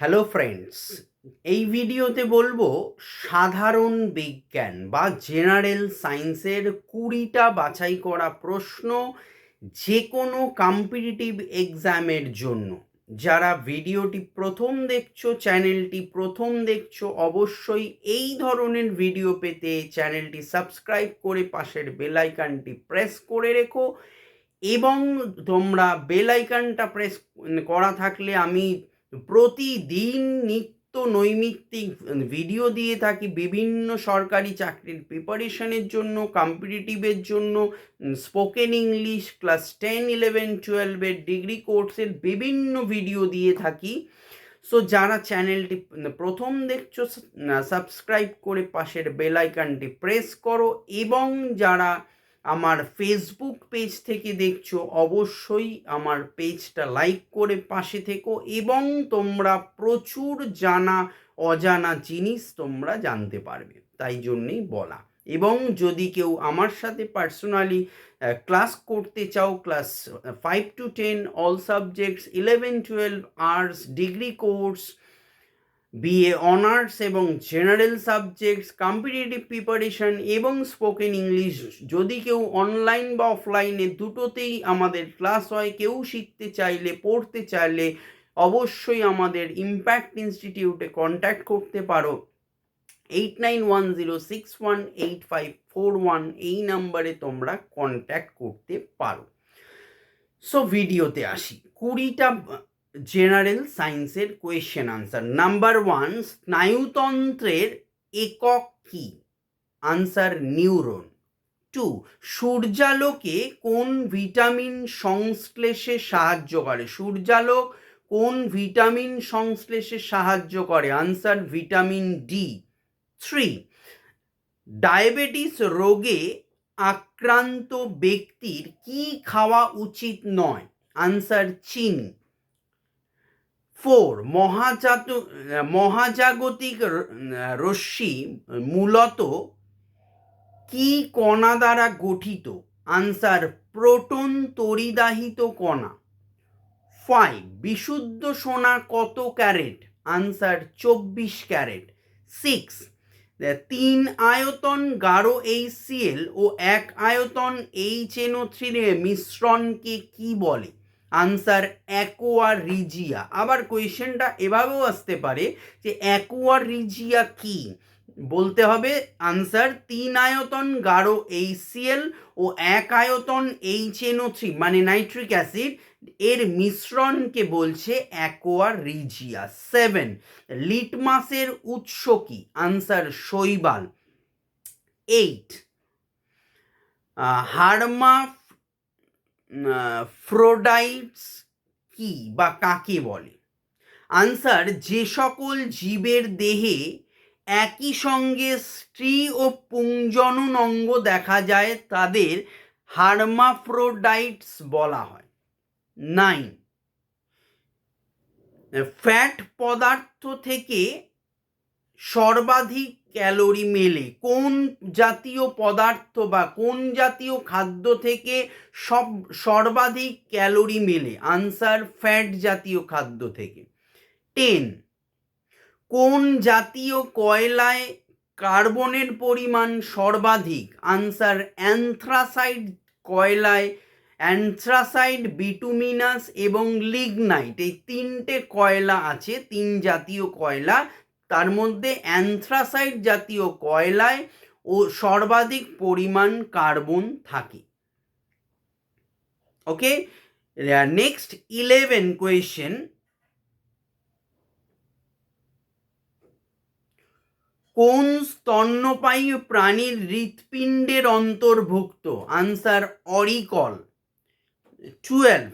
Hello friends এই ভিডিওতে বলব সাধারণ বিজ্ঞান বা জেনারেল সায়েন্সের কুড়িটা বাছাই করা প্রশ্ন যে কোনো কম্পিটিটিভ এক্সামের জন্য। যারা ভিডিওটি প্রথম দেখছ চ্যানেলটি প্রথম দেখছ, অবশ্যই এই ধরনের ভিডিও পেতে চ্যানেলটি সাবস্ক্রাইব করে পাশের বেল আইকনটি প্রেস করে রেখো এবং তোমরা বেল আইকনটা প্রেস করা থাকলে আমি প্রতিদিন নিত্য নৈমিত্তিক ভিডিও দিয়ে থাকি বিভিন্ন সরকারি চাকরির প্রিপারেশনের জন্য কম্পিটিটিভের জন্য spoken English class ten eleven টুয়েলভের ডিগ্রি কোর্সের বিভিন্ন ভিডিও দিয়ে থাকি। সো যারা চ্যানেলটি প্রথম দেখছ সাবস্ক্রাইব করে পাশের বেল আইকনটি প্রেস করো এবং যারা আমার ফেসবুক পেজ থেকে দেখছ, অবশ্যই আমার পেজটা লাইক করে পাশে থেকো এবং তোমরা প্রচুর জানা, অজানা জিনিস তোমরা জানতে পারবে। তাই জন্যেই বলা। এবং যদি কেউ আমার সাথে পার্সোনালি ক্লাস করতে চাও class five to ten all subjects eleven twelve arts degree course BA honours এবং জেনারেল সাবজেক্টস কম্পিটিটিভ প্রিপারেশন এবং স্পোকেন ইংলিশ যদি কেউ অনলাইন বা অফলাইনে দুটোতেই আমাদের ক্লাস হয়, কেউ শিখতে চাইলে, পড়তে চাইলে, অবশ্যই আমাদের ইম্প্যাক্ট ইনস্টিটিউটে কন্ট্যাক্ট করতে পারো। Eight nine one zero six one eight five four one এই নাম্বারে তোমরা কন্ট্যাক্ট করতে পারো। সো ভিডিওতে আসি। কুড়িটা জেনারেল সায়েন্সের কোয়েশ্চেন আনসার। নাম্বার ওয়ান, স্নায়ুতন্ত্রের একক কি? Answer, neuron. টু, সূর্যালোকে কোন ভিটামিন সংশ্লেষে সাহায্য করে? সূর্যালোক কোন ভিটামিন সংশ্লেষে সাহায্য করে? Answer, vitamin D. Three, diabetes রোগে আক্রান্ত ব্যক্তির কি খাওয়া উচিত নয়? আনসার, চিনি। ফোর, মহাজাত, মহাজাগতিক রশ্মি মূলত কি কণা দ্বারা গঠিত? আনসার, প্রোটন তরিদাহিত কণা। ফাইভ, বিশুদ্ধ সোনা কত ক্যারেট? আনসার, চব্বিশ ক্যারেট। সিক্স তিন আয়তন গাঢ় এইচ সিএল ও এক আয়তন এইচ এনও থ্রির মিশ্রণকে কি বলে? Answer aqua regia. আবার কোয়েশ্চেনটা এভাবেও আসতে পারে যে অ্যাকোয়ার রিজিয়া কি? বলতে হবে আনসার তিন আয়তন গাঢ় এইচসিএল ও এক আয়তন এইচ এনও থ্রি মানে নাইট্রিক অ্যাসিড। এর মিশ্রণকে বলছে অ্যাকোয়ার রিজিয়া। সেভেন, লিটমাসের উৎস কি? আনসার শৈবাল। এইট হারমা ফ্রোডাইটস কি বা কাকে বলে? আনসার যে সকল জীবের দেহে একই সঙ্গে স্ত্রী ও পুংজনন অঙ্গ দেখা যায়, তাদের হারমাফ্রোডাইটস বলা হয়। নাইন ফ্যাট পদার্থ থেকে সর্বাধিক ক্যালোরি মেলে। কোন জাতীয় পদার্থ বা কোন জাতীয় খাদ্য থেকে সব, সর্বাধিক ক্যালোরি মেলে? আনসার, ফ্যাট জাতীয় খাদ্য থেকে। টেন, কোন জাতীয় কয়লায় কার্বনের পরিমাণ সর্বাধিক? আনসার, অ্যান্থ্রাসাইড কয়লায় অ্যান্থ্রাসাইড, বিটুমিনাস এবং লিগনাইট। এই তিনটে কয়লা আছে, তিন জাতীয় কয়লা তার মধ্যে অ্যান্থ্রাসাইড জাতীয় কয়লায় ও সর্বাধিক পরিমাণ কার্বন থাকে। ওকে? নেক্সট ইলেভেন কোয়েশ্চেন কোন স্তন্যপায়ী প্রাণীর হৃৎপিণ্ডের অন্তর্ভুক্ত? আনসার অরিকল টুয়েলভ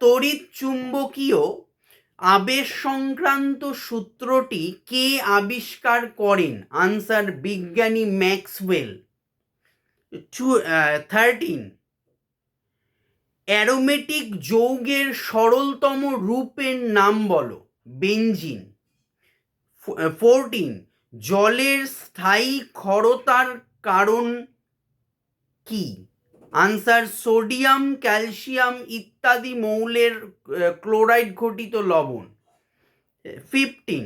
তড়িৎ চুম্বকীয় আবেশ সংক্রান্ত সূত্রটি কে আবিষ্কার করেন? আনসার বিজ্ঞানী ম্যাক্সওয়েল। থার্টিন অ্যারোমেটিক যৌগের সরলতম রূপের নাম বলো। বেঞ্জিন ফোরটিন জলের স্থায়ী ক্ষরতার কারণ কি? আনসার সোডিয়াম ক্যালসিয়াম ইত্যাদি মৌলের ক্লোরাইড ঘটিত লবণ। ফিফটিন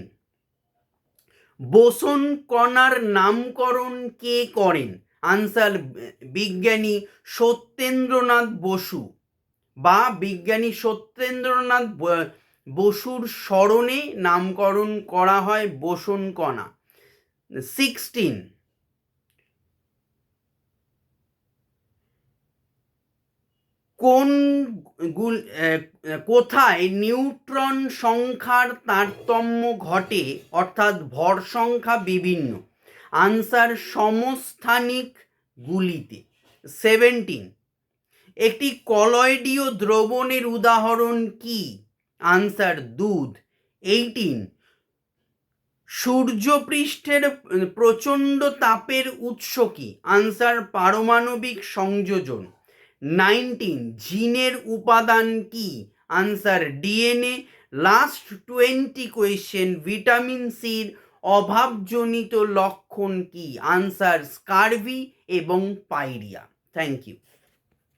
বোসন কণার নামকরণ কে করেন? আনসার বিজ্ঞানী সত্যেন্দ্রনাথ বসু বা বিজ্ঞানী সত্যেন্দ্রনাথ বসুর স্মরণে নামকরণ করা হয় বোসন কণা। সিক্সটিন কোন গুল কোথায় নিউট্রন সংখ্যার তারতম্য ঘটে? অর্থাৎ ভর সংখ্যা বিভিন্ন। আনসার সমস্থানিক গুলিতে। সেভেন্টিন। একটি কলয়েডীয় দ্রবণের উদাহরণ কি? আনসার দুধ। এইটিন। সূর্যপৃষ্ঠের প্রচণ্ড তাপের উৎস কি? আনসার পারমাণবিক সংযোজন। নাইনটিন, জিনের উপাদান কি? Answer DNA. Last twenty question, vitamin সির অভাবজনিত লক্ষণ কি? আনসার স্কার্ভি এবং পাইরিয়া। Thank you.